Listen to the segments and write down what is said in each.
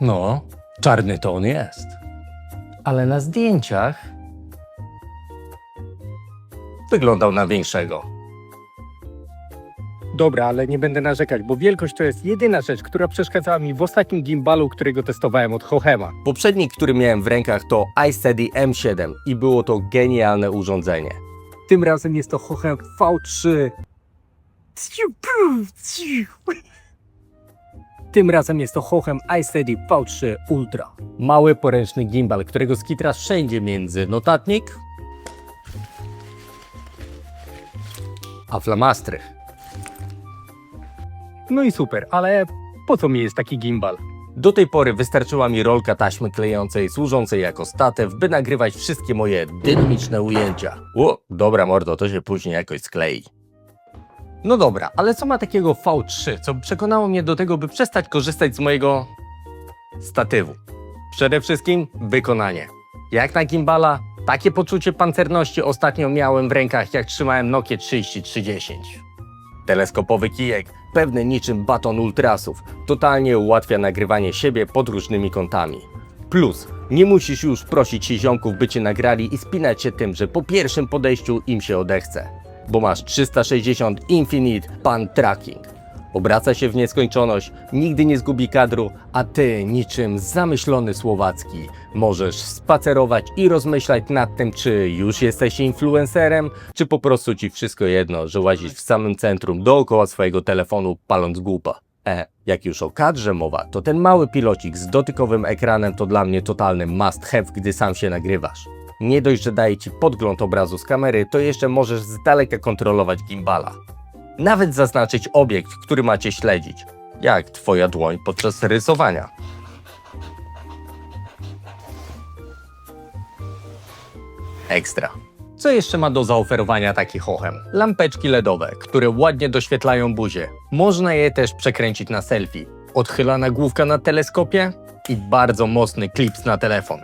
No, czarny to on jest. Ale na zdjęciach wyglądał na większego. Dobra, ale nie będę narzekać, bo wielkość to jest jedyna rzecz, która przeszkadzała mi w ostatnim gimbalu, którego testowałem od Hochema. Poprzedni, który miałem w rękach to iSteady M7 i było to genialne urządzenie. Tym razem jest to Hochem V3. Tym razem jest to Hochem iSteady V3 Ultra. Mały poręczny gimbal, którego skitrasz wszędzie między notatnik a flamastry. No i super, ale po co mi jest taki gimbal? Do tej pory wystarczyła mi rolka taśmy klejącej służącej jako statyw, by nagrywać wszystkie moje dynamiczne ujęcia. O, dobra mordo, to się później jakoś sklei. No dobra, ale co ma takiego V3, co przekonało mnie do tego, by przestać korzystać z mojego statywu? Przede wszystkim wykonanie. Jak na gimbala, takie poczucie pancerności ostatnio miałem w rękach, jak trzymałem Nokia 3310. Teleskopowy kijek, pewny niczym baton ultrasów, totalnie ułatwia nagrywanie siebie pod różnymi kątami. Plus, nie musisz już prosić się ziomków, by cię nagrali i spinać się tym, że po pierwszym podejściu im się odechce. Bo masz 360 Infinite Pan Tracking. Obraca się w nieskończoność, nigdy nie zgubi kadru, a ty, niczym zamyślony Słowacki, możesz spacerować i rozmyślać nad tym, czy już jesteś influencerem, czy po prostu ci wszystko jedno, że łazisz w samym centrum dookoła swojego telefonu paląc głupa. E, jak już o kadrze mowa, to ten mały pilocik z dotykowym ekranem to dla mnie totalny must have, gdy sam się nagrywasz. Nie dość, że daje ci podgląd obrazu z kamery, to jeszcze możesz z daleka kontrolować gimbala. Nawet zaznaczyć obiekt, który macie śledzić, jak twoja dłoń podczas rysowania. Ekstra. Co jeszcze ma do zaoferowania taki hochem? Lampeczki LEDowe, które ładnie doświetlają buzię. Można je też przekręcić na selfie. Odchylana główka na teleskopie i bardzo mocny klips na telefon.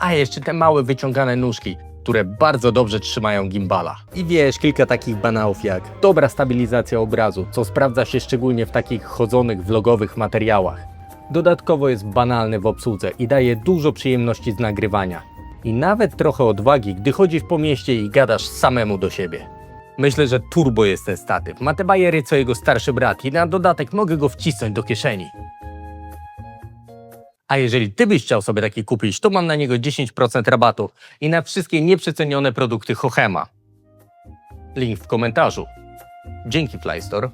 A jeszcze te małe wyciągane nóżki, które bardzo dobrze trzymają gimbala. I wiesz, kilka takich banałów jak dobra stabilizacja obrazu, co sprawdza się szczególnie w takich chodzonych vlogowych materiałach. Dodatkowo jest banalny w obsłudze i daje dużo przyjemności z nagrywania. I nawet trochę odwagi, gdy chodzisz po mieście i gadasz samemu do siebie. Myślę, że turbo jest ten statyw. Ma te bajery co jego starszy brat i na dodatek mogę go wcisnąć do kieszeni. A jeżeli ty byś chciał sobie taki kupić, to mam na niego 10% rabatu i na wszystkie nieprzecenione produkty Hochema. Link w komentarzu. Dzięki Flystore.